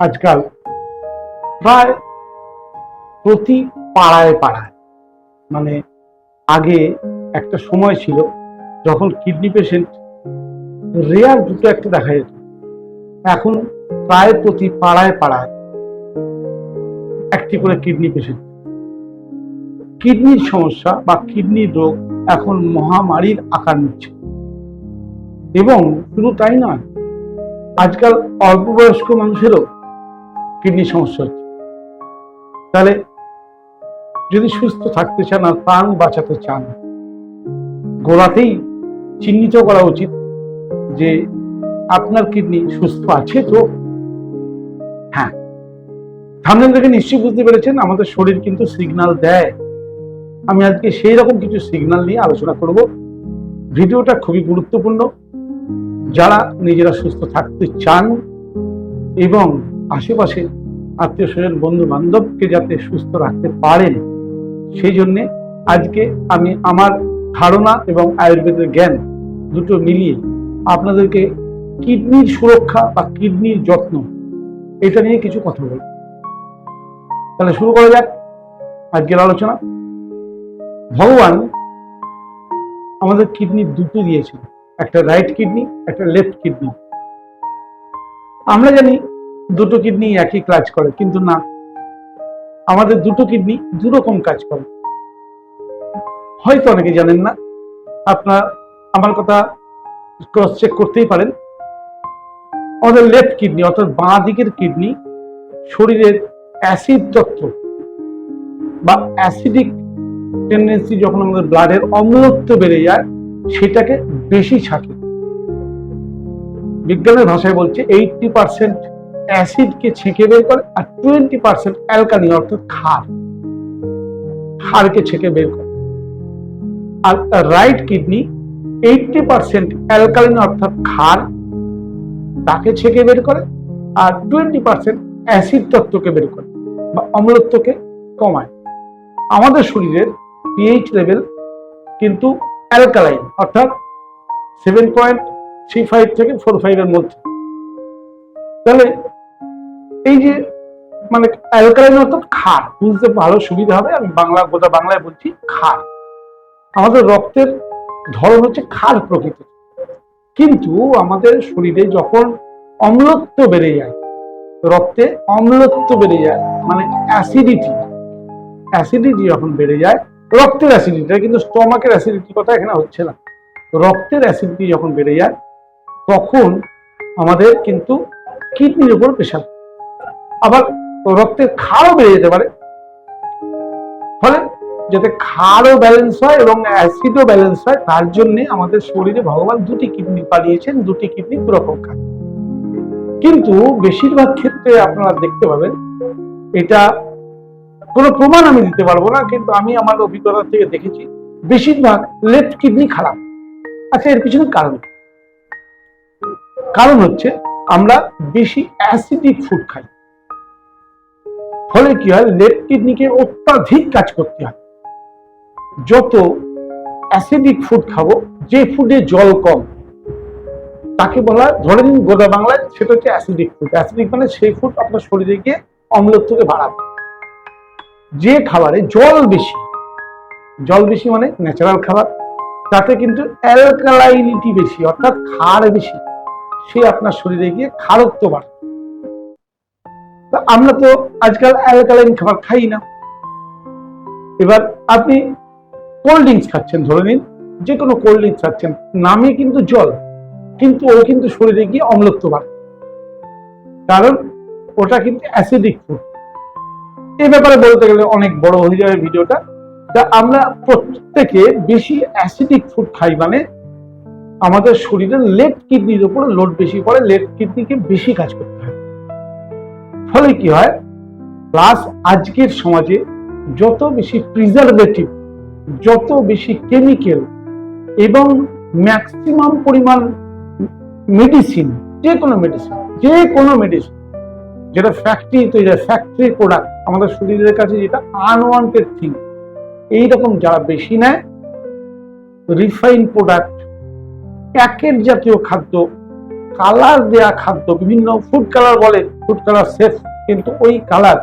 আজকাল। প্রায় প্রতি পাড়ায় পাড়ায়। মানে আগে একটা সময় ছিল যখন কিডনি পেশেন্ট রেয়ার দুটো একটা দেখা যেত। এখন প্রায় প্রতি পাড়ায় পাড়ায় একটি করে কিডনি পেশেন্ট কিডনির সমস্যা বা কিডনির রোগ এখন মহামারীর আকার নিচ্ছে। এবং শুধু তাই নয়, আজকাল অল্প বয়স্ক মানুষেরও কিডনি সমস্যা হচ্ছে। তাহলে যদি সুস্থ থাকতে চান আর প্রাণ বাঁচাতে চান, গোড়াতেই চিহ্নিত করা উচিত যে আপনার কিডনি সুস্থ আছে তো? হ্যাঁ। থামনেল থেকে নিশ্চয়ই বুঝতে পেরেছেন, আমাদের শরীর কিন্তু সিগন্যাল দেয়। আমি আজকে সেই রকম কিছু সিগন্যাল নিয়ে আলোচনা করব। ভিডিওটা খুবই গুরুত্বপূর্ণ। যারা নিজেরা সুস্থ থাকতে চান এবং আশেপাশে আত্মীয় স্বজন বন্ধু বান্ধবকে যাতে সুস্থ রাখতে পারেন। সেই জন্যে আজকে আমি আমার ধারণা এবং আয়ুর্বেদের জ্ঞান দুটো মিলিয়ে আপনাদেরকে কিডনির সুরক্ষা বা কিডনির যত্ন এটা নিয়ে কিছু কথা বলব। তাহলে শুরু করা যাক আজকের আলোচনা। ভগবান আমাদের কিডনি দুটো দিয়েছেন, একটা রাইট কিডনি, একটা লেফট কিডনি। আমরা জানি দুটো কিডনি একই কাজ করে, কিন্তু না। আমাদের দুটো কিডনি দুরকম কাজ করে। হয়তো অনেকে জানেন না, আপনার, আমার কথা ক্রস চেক করতেই পারেন। আমাদের লেফট কিডনি অর্থাৎ বাঁ দিকের কিডনি শরীরের অ্যাসিড তত্ত্ব বা অ্যাসিডিক টেন্ডেন্সি যখন আমাদের ব্লাডের অম্লত্ব বেড়ে যায়, সেটাকে বেশি ছাকে। বিজ্ঞানের ভাষায় বলছে এইটটি পার্সেন্ট অ্যাসিডকে ছেঁকে বের করে আর টোয়েন্টি পার্সেন্ট অ্যালকানি, অর্থাৎ ক্ষার। ক্ষারকে ছেঁকে বের করে। আর right kidney eighty percent alkaline, অর্থাৎ ক্ষার, তাকে ছেঁকে বের করে আর টোয়েন্টি পার্সেন্ট অ্যাসিড তত্ত্বকে বের করে বা অম্লত্বকে কমায়। আমাদের শরীরের পিএইচ লেভেল কিন্তু অ্যালকালাইন অর্থাৎ সেভেন পয়েন্ট থ্রি ফাইভ থেকে ফোর ফাইভের মধ্যে। তাহলে এই যে মানে অ্যালকালাইন অর্থাৎ ক্ষার, বুঝতে ভালো সুবিধা হবে, আমি বাংলা, গোটা বাংলায় বলছি ক্ষার। আমাদের রক্তের ধরন হচ্ছে ক্ষার প্রকৃতির। কিন্তু আমাদের শরীরে যখন অম্লত্ব বেড়ে যায়, রক্তে অম্লত্ব বেড়ে যায় মানে অ্যাসিডিটি অ্যাসিডিটি যখন বেড়ে যায়, রক্তের অ্যাসিডিটি কিন্তু স্টমাকের অ্যাসিডিটি কথা এখানে হচ্ছে না। রক্তের অ্যাসিডিটি যখন বেড়ে যায়, তখন আমাদের কিন্তু কিডনির উপর প্রেশার আবার রক্তের খাড়ও বেড়ে যেতে পারে। ফলে যাতে খাড়ও ব্যালেন্স হয় এবং অ্যাসিডও ব্যালেন্স হয়, তার জন্য আমাদের শরীরে ভগবান দুটি কিডনি পালিয়েছেন, দুটি কিডনি দুরকম কিন্তু বেশিরভাগ ক্ষেত্রে আপনারা দেখতে পাবেন, এটা কোনো প্রমাণ আমি দিতে পারব না, কিন্তু আমি আমার অভিজ্ঞতা থেকে দেখেছি, বেশিরভাগ লেফট কিডনি খারাপ। আচ্ছা এর পিছনে কারণ কারণ হচ্ছে আমরা বেশি অ্যাসিডিক ফুড খাই। ফলে কি হয়? লেফট কিডনিকে অত্যাধিক কাজ করতে হয়। যত অ্যাসিডিক ফুড খাব, যে ফুডে জল কম, তাকে বলা, ধরে নিন গোদা বাংলায় সেটা হচ্ছে অ্যাসিডিক ফুড অ্যাসিডিক মানে সেই ফুড আপনার শরীরে গিয়ে অম্লত্বকে বাড়াবে। যে খাবারে জল বেশি জল বেশি মানে ন্যাচারাল খাবার, তাতে কিন্তু অ্যালকালাইনিটি বেশি, অর্থাৎ ক্ষার বেশি, সে আপনার শরীরে গিয়ে ক্ষারত্ব বাড়ে আমরা তো আজকাল অ্যালকালাইন খাবার খাই না। এবার আপনি কোল্ড ড্রিঙ্কস খাচ্ছেন, ধরে নিন যে কোনো কোল্ড ড্রিঙ্কস খাচ্ছেন, নামে কিন্তু জল, কিন্তু ও কিন্তু শরীরে গিয়ে অম্লত্ব বাড়ে। কারণ ওটা কিন্তু অ্যাসিডিক ফুড এই ব্যাপারে বলতে গেলে অনেক বড় হয়ে যাবে ভিডিওটা। তা আমরা প্রত্যেকে বেশি অ্যাসিডিক ফুড খাই মানে আমাদের শরীরের লেট কিডনির উপর লোড বেশি পড়ে লেট কিডনিকে বেশি কাজ করতে হয়। ফলে কি হয়? প্লাস আজকের সমাজে যত বেশি প্রিজারভেটিভ যত বেশি কেমিক্যাল এবং ম্যাক্সিমাম পরিমাণ মেডিসিন যে কোনো মেডিসিন যে কোনো মেডিসিন যেটা ফ্যাক্টরি তৈরি ফ্যাক্টরি প্রোডাক্ট আমাদের শরীরের কাছে যেটা আনওয়ান্টেড থিং এইরকম যারা বেশি নেয় রিফাইন প্রোডাক্ট প্যাকেট জাতীয় খাদ্য কালার দেয়া খাদ্য, বিভিন্ন ফুড কালার বলে ফুড কালার সেফ কিন্তু ওই কালার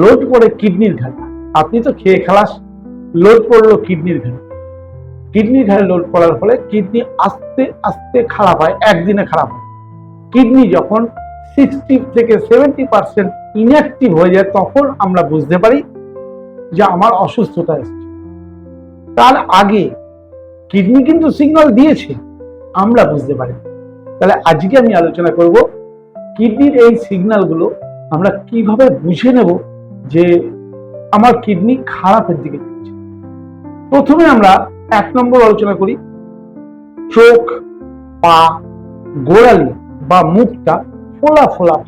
লোড করে কিডনির ঘাড়ে। আপনি তো খেয়ে খালাস লোড করল কিডনির ঘাড়ে। কিডনির ঘাড়ে লোড করার ফলে কিডনি আস্তে আস্তে খারাপ হয়, একদিনে খারাপ হয়। কিডনি যখন সিক্সটি থেকে সেভেন্টি পার্সেন্ট ইনঅ্যাক্টিভ হয়ে যায়, তখন আমরা বুঝতে পারি যে আমার অসুস্থতা এসেছে। তার আগে কিডনি কিন্তু সিগন্যাল দিয়েছে, আমরা বুঝতে পারি। তাহলে আজকে আমি আলোচনা করব কিডনির এই সিগন্যালগুলো আমরা কীভাবে বুঝে নেব যে আমার কিডনি খারাপের দিকে যাচ্ছে? প্রথমে আমরা এক নম্বর আলোচনা করি, চোখ, পা, গোড়ালি বা মুখটা ফোলা ফোলা।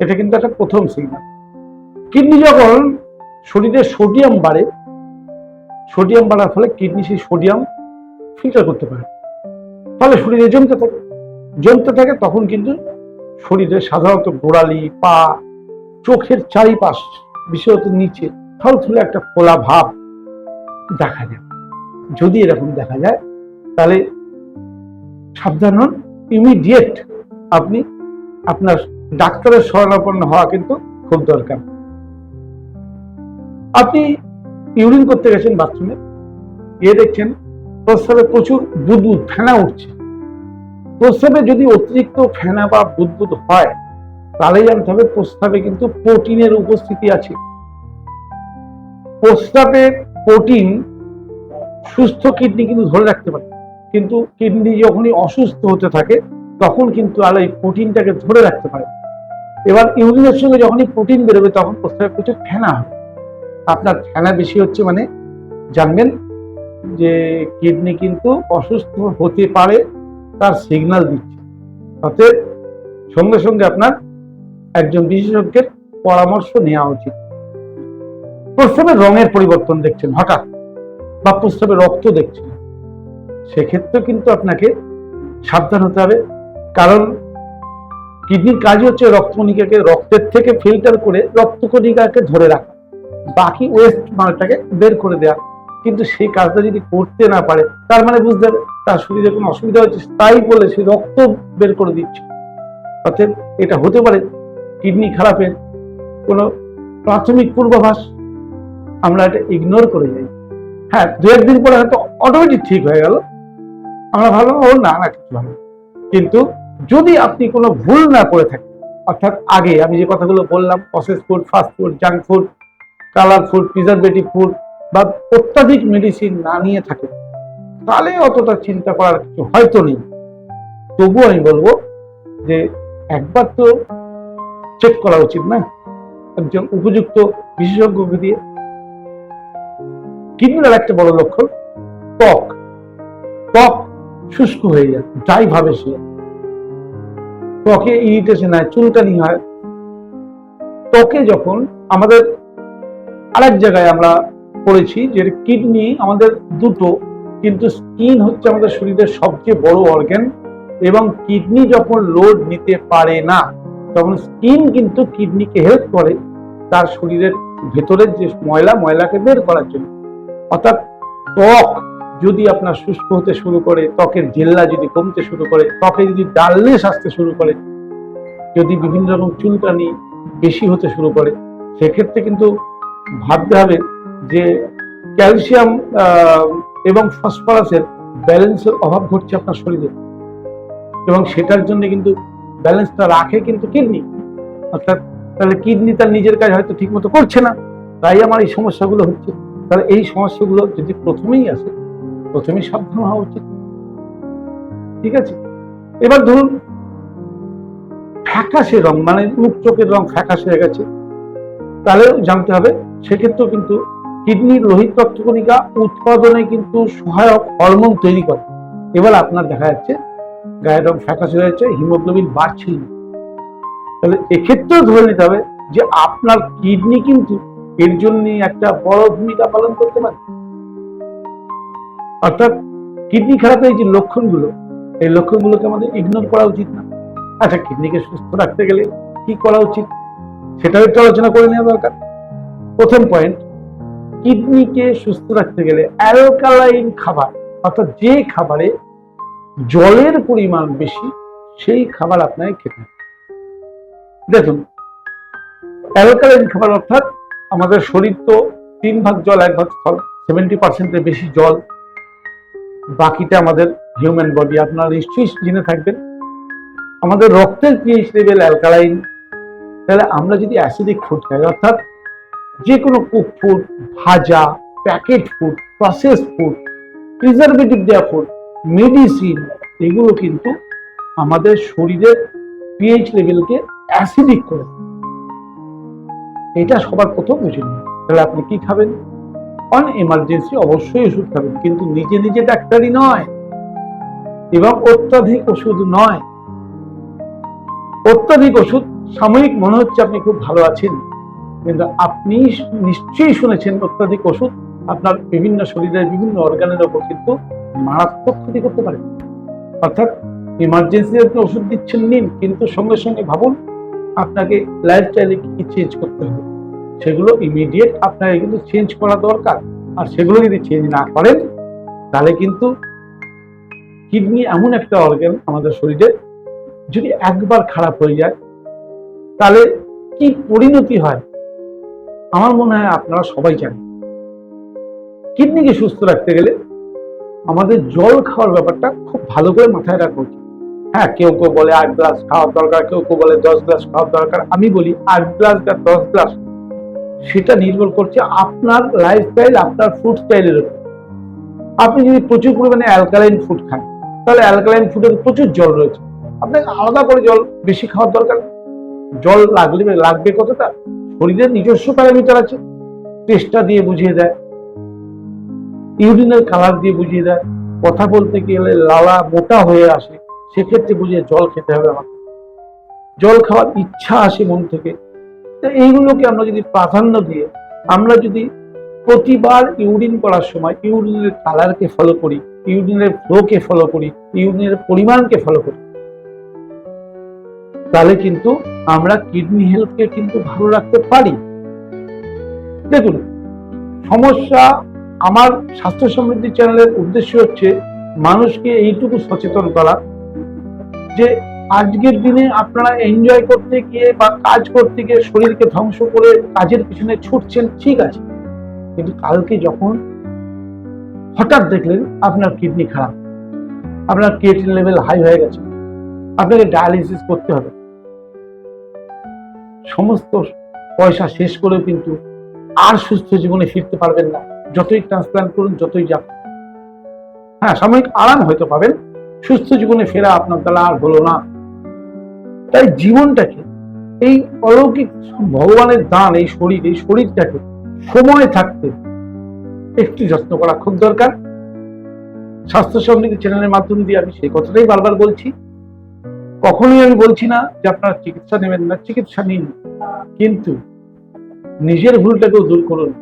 এটা কিন্তু একটা প্রথম সিগন্যাল। কিডনি যখন শরীরে সোডিয়াম বাড়ে, সোডিয়াম বাড়ার ফলে কিডনি সেই সোডিয়াম ফিল্টার করতে পারে। ফলে শরীরে জমতে থাকে জমতে থাকে, তখন কিন্তু শরীরে সাধারণত গোড়ালি, পা, চোখের চারিপাশ বিশেষত নিচে থলথলে একটা ফোলা ভাব দেখা যায়। যদি এরকম দেখা যায়, তাহলে সাবধান হন ইমিডিয়েট আপনি আপনার ডাক্তারের শরণাপন্ন হওয়া কিন্তু খুব দরকার। আপনি ইউরিন করতে গেছেন বাথরুমে গিয়ে দেখছেন প্রস্তাবে প্রচুর বুদবুদ, ফেনা উঠছে। প্রস্রাবে যদি অতিরিক্ত ফেনা বা বুদবুদ হয় তাহলে জানতে হবে প্রস্রাবে কিন্তু প্রোটিনের উপস্থিতি আছে। প্রস্রাবে প্রোটিন সুস্থ কিডনি কিন্তু ধরে রাখতে পারে। কিন্তু কিডনি যখনই অসুস্থ হতে থাকে, তখন কিন্তু আর এই প্রোটিনটাকে ধরে রাখতে পারে। এবার ইউরিনের সঙ্গে যখনই প্রোটিন বেরোবে, তখন প্রস্রাবে প্রচুর ফেনা হবে। আপনার ফেনা বেশি হচ্ছে মানে জানবেন যে কিডনি কিন্তু অসুস্থ হতে পারে তার সিগন্যাল দিচ্ছে। অতএব সঙ্গে সঙ্গে আপনার একজন বিশেষজ্ঞের পরামর্শ নেওয়া উচিত। প্রস্রাবের রঙের পরিবর্তন দেখছেন হঠাৎ, বা প্রস্রাবে রক্ত দেখছেন। সেক্ষেত্রে কিন্তু আপনাকে সাবধান হতে হবে। কারণ কিডনির কাজ হচ্ছে রক্তকণিকাকে, রক্তের থেকে ফিল্টার করে রক্তকণিকাকে ধরে রাখা। বাকি ওয়েস্ট মালটাকে বের করে দেওয়া কিন্তু সেই কাজটা যদি করতে না পারে, তার মানে বুঝতে হবে তার শরীরে কোনো অসুবিধা হচ্ছে, তাই বলে সে রক্ত বের করে দিচ্ছে। অর্থাৎ এটা হতে পারে কিডনি খারাপের কোনো প্রাথমিক পূর্বাভাস আমরা এটা ইগনোর করে যাই। হ্যাঁ দু একদিন পরে হয়তো অটোমেটিক ঠিক হয়ে গেল। আমরা ভালো ও না না, কিছু ভালো কিন্তু যদি আপনি কোনো ভুল না করে থাকেন, অর্থাৎ আগে আমি যে কথাগুলো বললাম process food fast food junk food colour food preservative food বা অত্যাধিক মেডিসিন না নিয়ে থাকে তাহলে অতটা চিন্তা করার কিছু হয়তো নেই। তবুও আমি বলব যে একবার তো চেক করা উচিত না। একজন উপযুক্ত বিশেষজ্ঞকে দিয়ে কিডনির একটা বড় লক্ষণ, ত্বক। ত্বক শুষ্ক হয়ে যায়, যাই ভাবে সে। ত্বকে ইরিটেশন হয়, চুলকানি হয়। ত্বকে যখন আমাদের আরেক জায়গায় আমরা পড়েছি যে কিডনি আমাদের দুটো কিন্তু স্কিন হচ্ছে আমাদের শরীরের সবচেয়ে বড় অর্গান এবং কিডনি যখন লোড নিতে পারে না, তখন স্কিন কিন্তু কিডনিকে হেল্প করে তার শরীরের ভেতরের যে ময়লা, ময়লাকে বের করার জন্য। অর্থাৎ ত্বক যদি আপনার শুষ্ক হতে শুরু করে, ত্বকের জেল্লা যদি কমতে শুরু করে, ত্বকে যদি ডালনেস আসতে শুরু করে, যদি বিভিন্ন রকম চুলকানি বেশি হতে শুরু করে, সেক্ষেত্রে কিন্তু ভাবতে হবে যে ক্যালসিয়াম এবং ফসফরাসের ব্যালেন্সের অভাব ঘটছে আপনার শরীরে। এবং সেটার জন্য কিন্তু ব্যালেন্সটা রাখে কিন্তু কিডনি। অর্থাৎ তাহলে কিডনি তার নিজের কাজ হয়তো ঠিক মতো করছে না। তাই আমার এই সমস্যাগুলো হচ্ছে। তাহলে এই সমস্যাগুলো যদি প্রথমেই আসে, প্রথমেই সাবধান হওয়া উচিত। ঠিক আছে? এবার ধরুন, ফ্যাকাশে রং মানে মুখ চোখের রং ফ্যাকাশে হয়ে গেছে তাহলে জানতে হবে, সেক্ষেত্রেও কিন্তু কিডনির লোহিত রক্তকণিকা উৎপাদনে কিন্তু সহায়ক হরমোন তৈরি করে। এবার আপনার দেখা যাচ্ছে, গায়ের রং ফ্যাকাশে হয়েছে, হিমোগ্লোবিন বাড়ছিল না। তাহলে এক্ষেত্রেও ধরে নিতে হবে যে আপনার কিডনি কিন্তু এর জন্য একটা বড় ভূমিকা পালন করতে পারে। অর্থাৎ কিডনি খারাপের যে লক্ষণগুলো, এই লক্ষণগুলোকে আমাদের ইগনোর করা উচিত না। আচ্ছা কিডনিকে সুস্থ রাখতে গেলে কি করা উচিত? সেটাও একটু আলোচনা করে নেওয়া দরকার। প্রথম পয়েন্ট কিডনিকে সুস্থ রাখতে গেলে অ্যালকালাইন খাবার, অর্থাৎ যে খাবারে জলের পরিমাণ বেশি, সেই খাবার আপনাকে খেতে হবে। দেখুন, অ্যালকালাইন খাবার অর্থাৎ আমাদের শরীর তো তিন ভাগ জল, এক ভাগ স্থল সেভেন্টি পার্সেন্টের বেশি জল, বাকিটা আমাদের হিউম্যান বডি আপনারা নিশ্চয়ই জেনে থাকবেন। আমাদের রক্তের পিএইচ লেভেল অ্যালকালাইন, তাহলে আমরা যদি অ্যাসিডিক ফুড খাই, অর্থাৎ যে কোনো কুক ফুড ভাজা packet food process food preservative দেওয়া ফুড মেডিসিন এগুলো কিন্তু আমাদের শরীরের পিএইচ লেভেলকে অ্যাসিডিক করে এটা সবার প্রথম বুঝে নিন তাহলে আপনি কি খাবেন? অন এমার্জেন্সি অবশ্যই ওষুধ খাবেন, কিন্তু নিজে নিজে ডাক্তারি নয় এবং অত্যাধিক ওষুধ নয়। অত্যাধিক ওষুধ সাময়িক মনে হচ্ছে আপনি খুব ভালো আছেন। কিন্তু আপনি নিশ্চয়ই শুনেছেন অত্যাধিক ওষুধ আপনার বিভিন্ন শরীরের বিভিন্ন অর্গানের ওপর কিন্তু মারাত্মক ক্ষতি করতে পারে। অর্থাৎ ইমার্জেন্সি আপনি ওষুধ দিচ্ছেন নিন, কিন্তু সঙ্গে সঙ্গে ভাবুন আপনাকে লাইফস্টাইলে কি চেঞ্জ করতে হবে। সেগুলো ইমিডিয়েট আপনাকে কিন্তু চেঞ্জ করা দরকার। আর সেগুলো যদি চেঞ্জ না করেন, তাহলে কিন্তু কিডনি এমন একটা অর্গান আমাদের শরীরে যদি একবার খারাপ হয়ে যায়, তাহলে কি পরিণতি হয়? আমার মনে হয় আপনারা সবাই জানেন। কিডনিকে সুস্থ রাখতে গেলে আমাদের জল খাওয়ার ব্যাপারটা খুব ভালো করে মাথায় রাখা উচিত। হ্যাঁ কেউ কেউ বলে আট গ্লাস খাওয়ার দরকার, কেউ কেউ বলে দশ গ্লাস খাওয়ার দরকার। আমি বলি আট গ্লাস বা দশ গ্লাস। সেটা নির্ভর করছে আপনার লাইফস্টাইল আপনার ফুড স্টাইলের উপর। আপনি যদি প্রচুর পরিমাণে অ্যালকালাইন ফুড খান, তাহলে অ্যালকালাইন ফুডের প্রচুর জল রয়েছে। আপনাকে আলাদা করে জল বেশি খাওয়ার দরকার? জল লাগলে লাগবে কতটা? শরীরের নিজস্ব প্যারামিটার আছে। টেস্টটা দিয়ে বুঝিয়ে দেয়। ইউরিনের কালার দিয়ে বুঝিয়ে দেয়। কথা বলতে গেলে লালা মোটা হয়ে আসে। সেক্ষেত্রে বুঝিয়ে জল খেতে হবে আমাকে। জল খাওয়ার ইচ্ছা আসে মন থেকে। এইগুলোকে আমরা যদি প্রাধান্য দিয়ে আমরা যদি প্রতিবার ইউরিন করার সময় ইউরিনের কালারকে ফলো করি ইউরিনের ফ্লোকে ফলো করি ইউরিনের পরিমাণকে ফলো করি তাহলে কিন্তু আমরা কিডনি হেলথকে কিন্তু ভালো রাখতে পারি। দেখুন, সমস্যা আমার স্বাস্থ্য সমৃদ্ধি চ্যানেলের উদ্দেশ্য হচ্ছে মানুষকে এইটুকু সচেতন করা যে আজকের দিনে আপনারা এনজয় করতে গিয়ে বা কাজ করতে গিয়ে শরীরকে ধ্বংস করে কাজের পিছনে ছুটছেন, ঠিক আছে। কিন্তু কালকে যখন হঠাৎ দেখলেন আপনার কিডনি খারাপ, আপনার ক্রিয়েটিন লেভেল হাই হয়ে গেছে, আপনাকে ডায়ালিসিস করতে হবে। সমস্ত পয়সা শেষ করেও কিন্তু আর সুস্থ জীবনে ফিরতে পারবেন না। যতই ট্রান্সপ্লান্ট করুন, যতই যান হ্যাঁ সাময়িক আরাম হয়তো পাবেন। সুস্থ জীবনে ফেরা আপনার দ্বারা আর হলো না। তাই জীবনটাকে, এই অলৌকিক ভগবানের দান, এই শরীর, এই শরীরটাকে সময় থাকতে একটু যত্ন করা খুব দরকার। স্বাস্থ্য সমৃদ্ধি চ্যানেলের মাধ্যম দিয়ে আমি সেই কথাটাই বারবার বলছি। কখনোই আমি বলছি না যে আপনারা চিকিৎসা নেবেন না, চিকিৎসা নিন। কিন্তু নিজের ভুলটাকেও দূর করুন।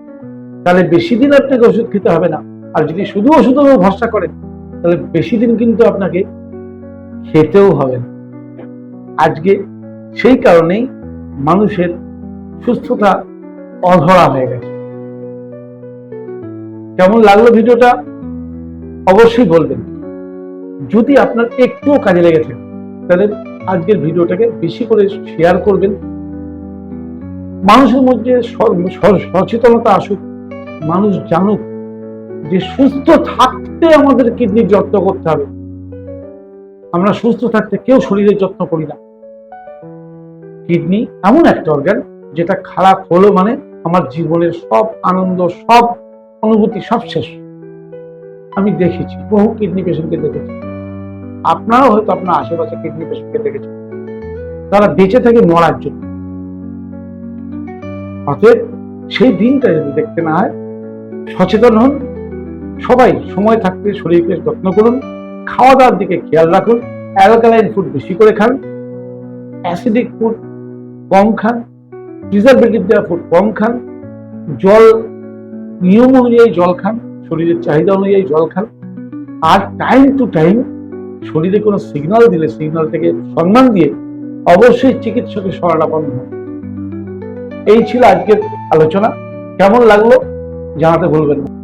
তাহলে বেশি দিন আপনাকে ওষুধ খেতে হবে না। আর যদি শুধু উপর ভরসা করেন, তাহলে বেশি দিন কিন্তু আপনাকে খেতেও হবে না। আজকে সেই কারণেই মানুষের সুস্থতা অধরা হয়ে গেছে। কেমন লাগল ভিডিওটা? অবশ্যই বলবেন। যদি আপনার একটুও কাজে লেগে থাকে তাহলে আজকের ভিডিওটাকে বেশি করে শেয়ার করবেন। মানুষের মধ্যে সচেতনতা আসুক, মানুষ জানুক যে সুস্থ থাকতে আমাদের কিডনির যত্ন করতে হবে। আমরা সুস্থ থাকতে কেউ শরীরের যত্ন করি না। কিডনি এমন একটা অর্গান যেটা খারাপ হলো মানে আমার জীবনের সব আনন্দ, সব অনুভূতি সব শেষ। আমি দেখেছি, বহু কিডনি পেশেন্টকে দেখেছি। আপনারাও হয়তো আপনার আশেপাশে কিডনি পেশেন্টকে দেখেছেন। তারা বেঁচে থাকে মরার জন্য। অতএব সেই দিনটা যদি দেখতে না হয়, সচেতন হন, সবাই সময় থাকতে শরীরকে যত্ন করুন খাওয়া দাওয়ার দিকে খেয়াল রাখুন, অ্যালকালাইন ফুড বেশি করে খান, অ্যাসিডিক ফুড কম খান, প্রিজারভেটিভ দেওয়া ফুড কম খান, জল, নিয়ম অনুযায়ী জল খান, শরীরের চাহিদা অনুযায়ী জল খান, আর টাইম টু টাইম শরীরে কোনো সিগনাল দিলে সিগন্যালটাকে সম্মান দিয়ে অবশ্যই চিকিৎসকের শরণাপন্ন এই ছিল আজকের আলোচনা। কেমন লাগল জানাতে ভুলবেন না।